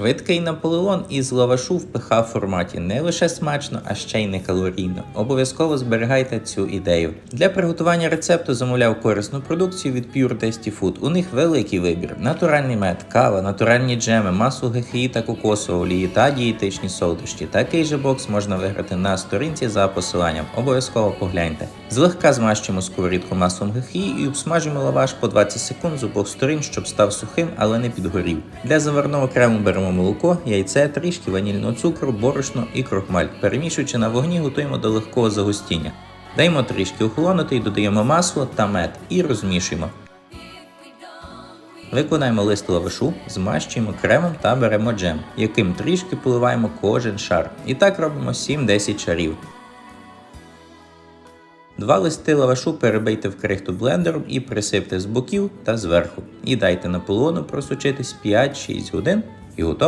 Швидкий наполеон із лавашу в ПХ форматі не лише смачно, а ще й не калорійно. Обов'язково зберігайте цю ідею. Для приготування рецепту замовляв корисну продукцію від Pure Tasty Food. У них великий вибір: натуральний мед, кава, натуральні джеми, масло ГХІ та кокосової олії та дієтичні солодощі. Такий же бокс можна виграти на сторінці за посиланням. Обов'язково погляньте. Злегка змащуємо сковорідку маслом ГХІ і обсмажуємо лаваш по 20 секунд з обох сторін, щоб став сухим, але не підгорів. Для заварного крему беремо молоко, яйце, трішки ванільного цукру, борошно і крохмаль. Перемішуючи на вогні, готуємо до легкого загустіння. Даємо трішки охолонути і додаємо масло та мед і розмішуємо. Викладаємо лист лавашу, змащуємо кремом та беремо джем, яким трішки поливаємо кожен шар. І так робимо 7-10 шарів. Два листи лавашу перебийте в крихту блендером і присипте з боків та зверху. І дайте наполеону просочитись 5-6 годин і готово.